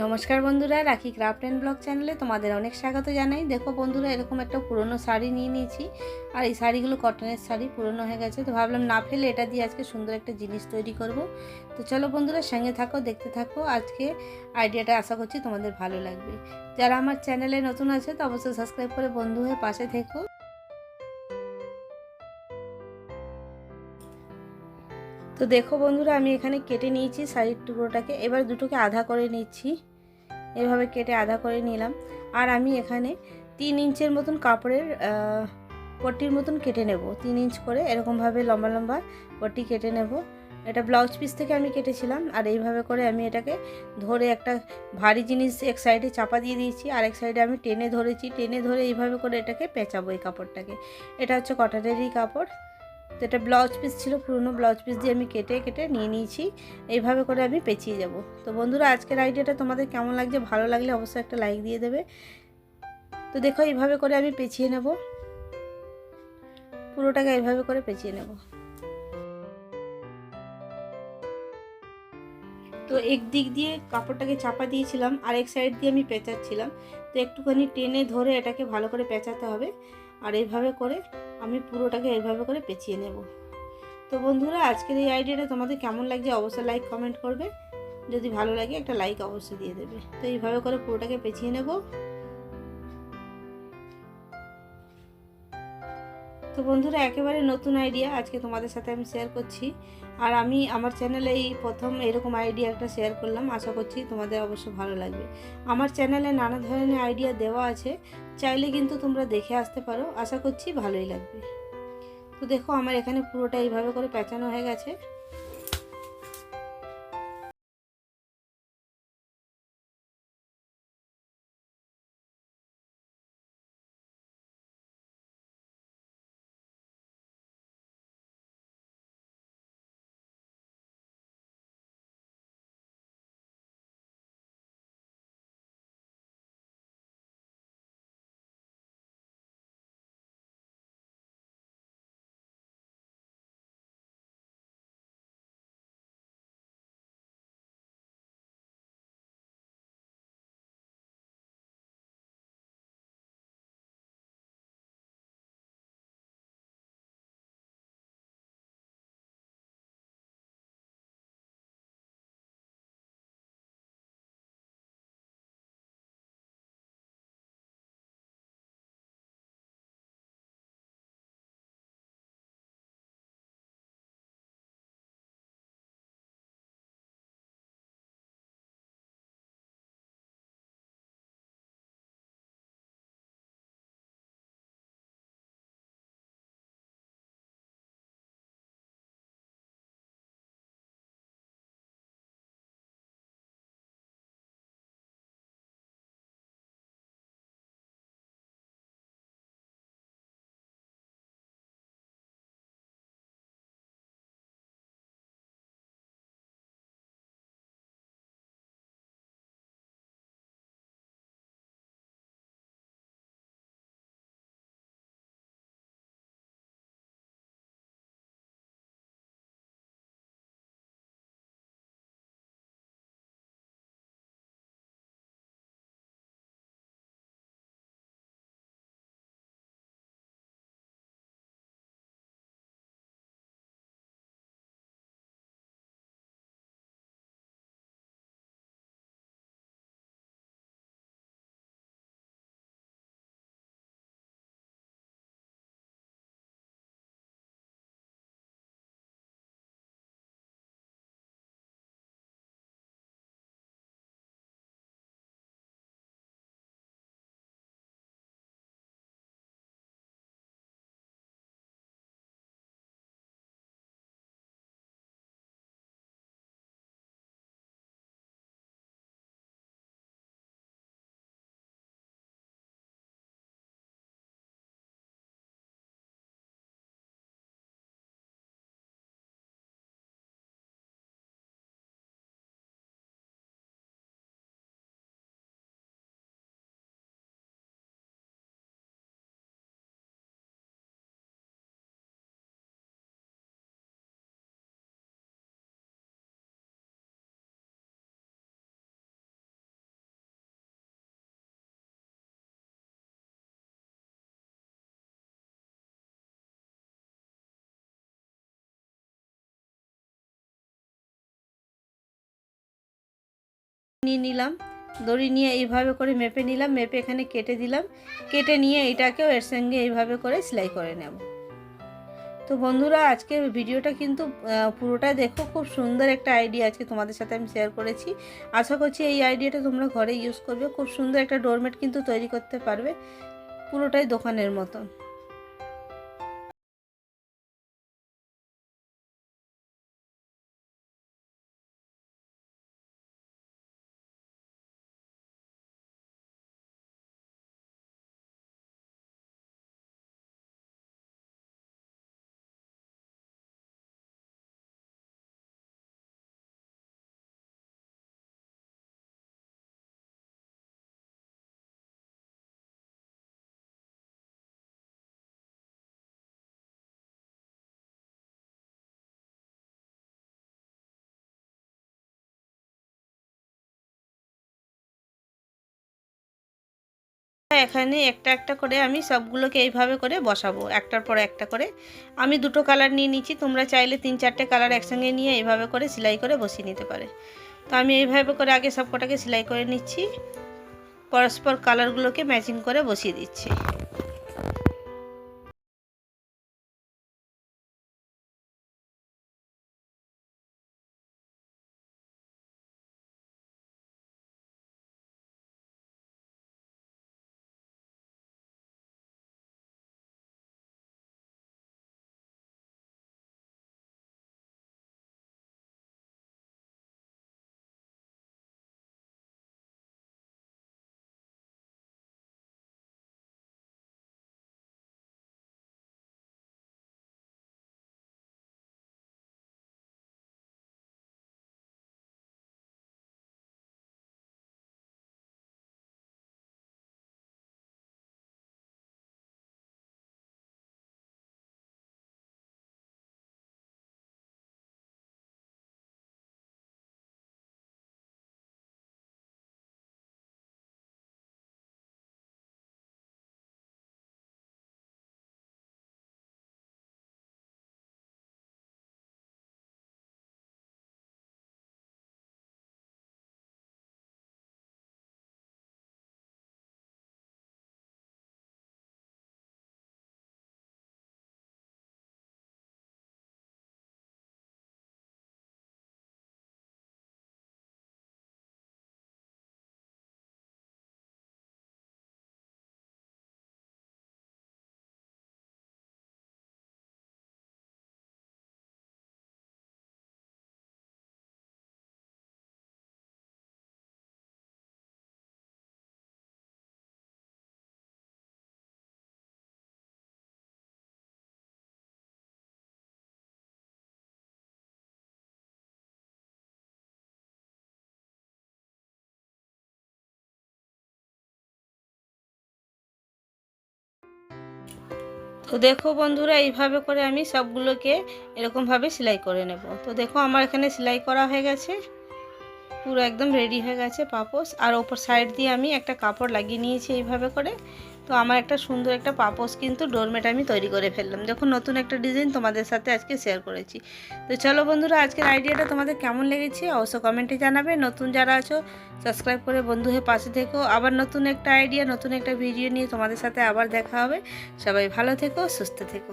নমস্কার বন্ধুরা, রাখি ক্রাফট অ্যান্ড ব্লগ চ্যানেলে তোমাদের অনেক স্বাগত জানাই। দেখো বন্ধুরা, এরকম একটা পুরনো শাড়ি নিয়ে নিয়েছি। আর এই শাড়িগুলো কটনের শাড়ি, পুরনো হয়ে গেছে। তো ভাবলাম না ফেলে এটা দিয়ে আজকে সুন্দর একটা জিনিস তৈরি করব। তো চলো বন্ধুরা, সঙ্গে থাকো, দেখতে থাকো। আজকে আইডিয়াটা আশা করছি তোমাদের ভালো লাগবে। যারা আমার চ্যানেলে নতুন আছে, তো অবশ্যই সাবস্ক্রাইব করে বন্ধু হয়ে পাশে থেকো। তো দেখো বন্ধুরা, আমি এখানে কেটে নিয়েছি শাড়ির টুকরোটাকে। এবার দুটোকে আধা করে নিচ্ছি। এভাবে কেটে আধা করে নিলাম। আর আমি এখানে তিন ইঞ্চের মতন কাপড়ের পট্টির মতন কেটে নেব। তিন ইঞ্চ করে এরকমভাবে লম্বা লম্বা পট্টি কেটে নেব। এটা ব্লাউজ পিস থেকে আমি কেটেছিলাম। আর এইভাবে করে আমি এটাকে ধরে একটা ভারী জিনিস এক সাইডে চাপা দিয়ে দিয়েছি। আর এক সাইডে আমি টেনে ধরেছি। টেনে ধরে এইভাবে করে এটাকে পেঁচাবো এই কাপড়টাকে। এটা হচ্ছে কটনেরই কাপড়। তো এটা ব্লাউজ পিস ছিল, পুরনো ব্লাউজ পিস দিয়ে আমি কেটে কেটে নিয়ে নিয়েছি। এইভাবে করে আমি পেঁচিয়ে যাব। তো বন্ধুরা, আজকের আইডিয়াটা তোমাদের কেমন লাগছে? ভালো লাগলে অবশ্যই একটা লাইক দিয়ে দেবে। তো দেখো, এইভাবে করে আমি পেঁচিয়ে নেব। পুরোটাকে এইভাবে করে পেঁচিয়ে নেব। তো এক দিক দিয়ে কাপড়টাকে চাপা দিয়েছিলাম, আর এক সাইড দিয়ে আমি পেঁচাচ্ছিলাম। তো একটুখানি টেনে ধরে এটাকে ভালো করে পেঁচাতে হবে। আর এইভাবে করে আমি পুরোটাকে এইভাবে করে পেঁচিয়ে নেব। তো বন্ধুরা, আজকের এই আইডিয়াটা তোমাদের কেমন লাগছে অবশ্যই লাইক কমেন্ট করবে। যদি ভালো লাগে একটা লাইক অবশ্যই দিয়ে দেবে। তো এইভাবে করে পুরোটাকে পেঁচিয়ে নেব। তো বন্ধুরা, একেবারে নতুন আইডিয়া আজকে তোমাদের সাথে আমি শেয়ার করছি। আর আমি আমার চ্যানেলে এই প্রথম এরকম আইডিয়া একটা শেয়ার করলাম, আশা করছি তোমাদের অবশ্য ভালো লাগবে। আমার চ্যানেলে নানা ধরনের আইডিয়া দেওয়া আছে, চাইলে কিন্তু তোমরা দেখে আসতে পারো, আশা করছি ভালোই লাগবে। তো দেখো, আমার এখানে পুরোটা এইভাবে করে পেঁচানো হয়ে গেছে। নিয়ে নিলাম, দড়ি নিয়ে এইভাবে করে মেপে নিলাম, মেপে এখানে কেটে দিলাম, কেটে নিয়ে এটাকেও এর সঙ্গে এইভাবে করে সেলাই করে নেব। তো বন্ধুরা আজকে ভিডিওটা কিন্তু পুরোটা দেখো, খুব সুন্দর একটা আইডিয়া আজকে তোমাদের সাথে আমি শেয়ার করেছি। আশা করছি এই আইডিয়াটা তোমরা ঘরে ইউজ করবে, খুব সুন্দর একটা ডোরমেট কিন্তু তৈরি করতে পারবে, পুরোটাই দোকানের মতন। এখানে একটা একটা করে আমি সবগুলোকে এইভাবে করে বসাবো, একটার পর একটা করে। আমি দুটো কালার নিয়ে নিচ্ছি, তোমরা চাইলে তিন চারটে কালার একসঙ্গে নিয়ে এইভাবে করে সেলাই করে বসিয়ে নিতে পারে। তো আমি এইভাবে করে আগে সব কটাকে সেলাই করে নিচ্ছি, পরস্পর কালারগুলোকে ম্যাচিং করে বসিয়ে দিচ্ছি। তো দেখো বন্ধুরা, এইভাবে করে আমি সবগুলোকে এরকমভাবে সেলাই করে নেব। তো দেখো আমার এখানে সেলাই করা হয়ে গেছে। পুরো একদম রেডি হয়ে গেছে পাপোস আর ওপর সাইড দিয়ে আমি একটা কাপড় লাগিয়ে নিয়েছি এইভাবে করে। তো আমার একটা সুন্দর একটা পাপোস কিন্তু ডোরমেট আমি তৈরি করে ফেললাম। দেখো নতুন একটা ডিজাইন তোমাদের সাথে আজকে শেয়ার করেছি। তো চলো বন্ধুরা, আজকের আইডিয়াটা তোমাদের কেমন লেগেছে অবশ্য কমেন্টে জানাবে। নতুন যারা আছো সাবস্ক্রাইব করে বন্ধু হয়ে পাশে থেকো। আবার নতুন একটা আইডিয়া নতুন একটা ভিডিও নিয়ে তোমাদের সাথে আবার দেখা হবে। সবাই ভালো থেকো, সুস্থ থেকো।